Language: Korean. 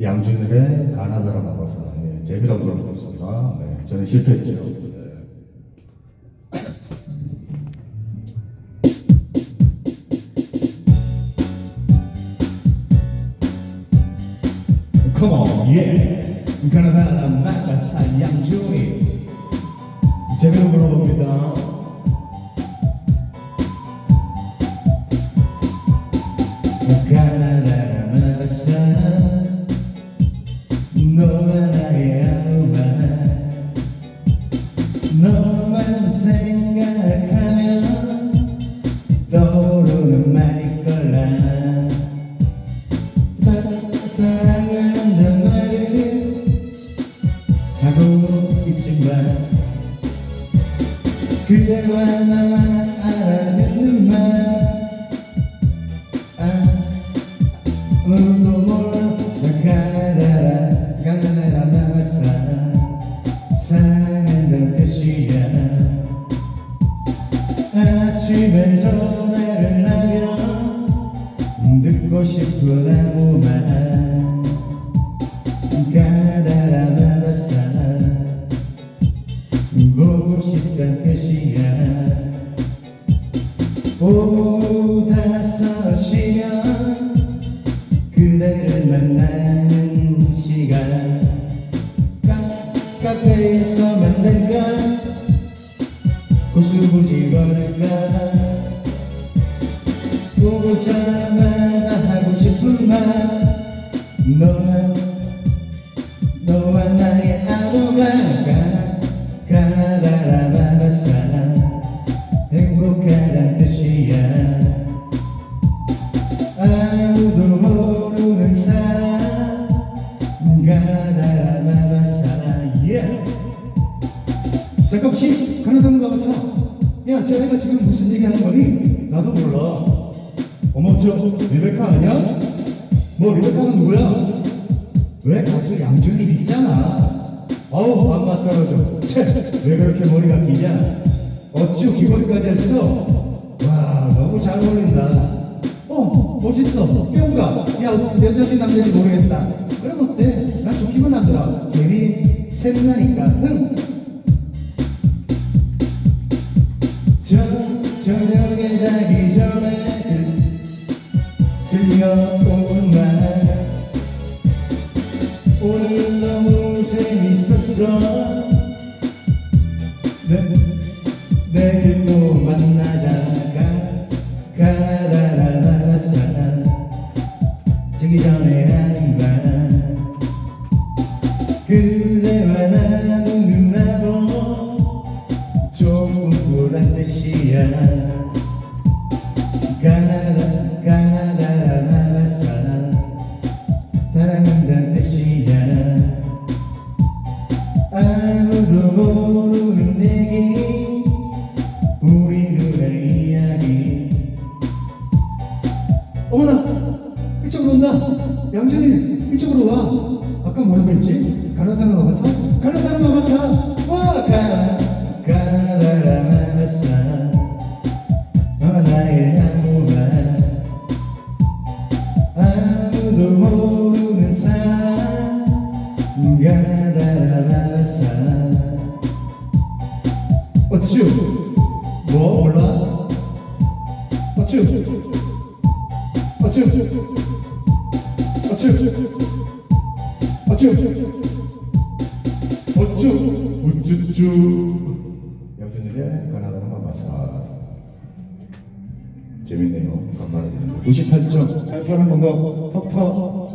양준일의 가나다라 나가서 예, 재미라고 들어봤습니다. 네, 저는 실패했죠. 네. Come on, yeah. 가나다라 나가서 양준일 재미로 불러봅니다. 가나다라 나가서 나의 아무말 너만 생각하면 떠오르는 말일 거라. 사, 사랑을 한단 말을 하고 있지만 그대와 나만 알아듣는 말 듣고 싶은 아무 말 가나다라 나가사 보고 싶단 뜻이야 오후 다섯이면 그대를 만나는 시간. 카, 카페에서 만날까? 고수부지 걸을까? 싶은 말 너와 너와 나의 가나다라 바바사 행복하단 뜻이야 아무도 모르는 사람 가나다라 바바사 yeah. 잠깐 혹시 가나다라 바바사 야 쟤네가 지금 무슨 얘기하는 거니? 나도 몰라 어머 저 리베카 아니야? 뭐 리베카는 누구야? 왜 가수 양준일 있잖아. 어우 밥맛 떨어져. 채, 왜 그렇게 머리가 기냐? 어쭈 귀걸이까지 했어? 와 너무 잘 어울린다. 어 멋있어. 뿅가. 야 여자인지 남자인지 모르겠다. 그럼 어때? 난 좋기만 하더라. 괜히 샘나니까. 응. 저 저녁에 자기 전에 재밌었어 내, 내일 그대와 나누는 나도 조금 꿀한 뜻이야 모르는 얘기 우리 둘의 이야기 어머나 이쪽으로 온다 양준이 이쪽으로 와 아까 뭐라고 했지? 가나다라 마바사? 가나다라 마바사 와 가, 가나다라 마바사 뭐 몰라? 어쭈 어쭈 어쭈 어쭈 어쭈 우쭈쭈 양준일의 가나다라 마바사 재밌네요. 간만에. 98점. 88한 건가 석파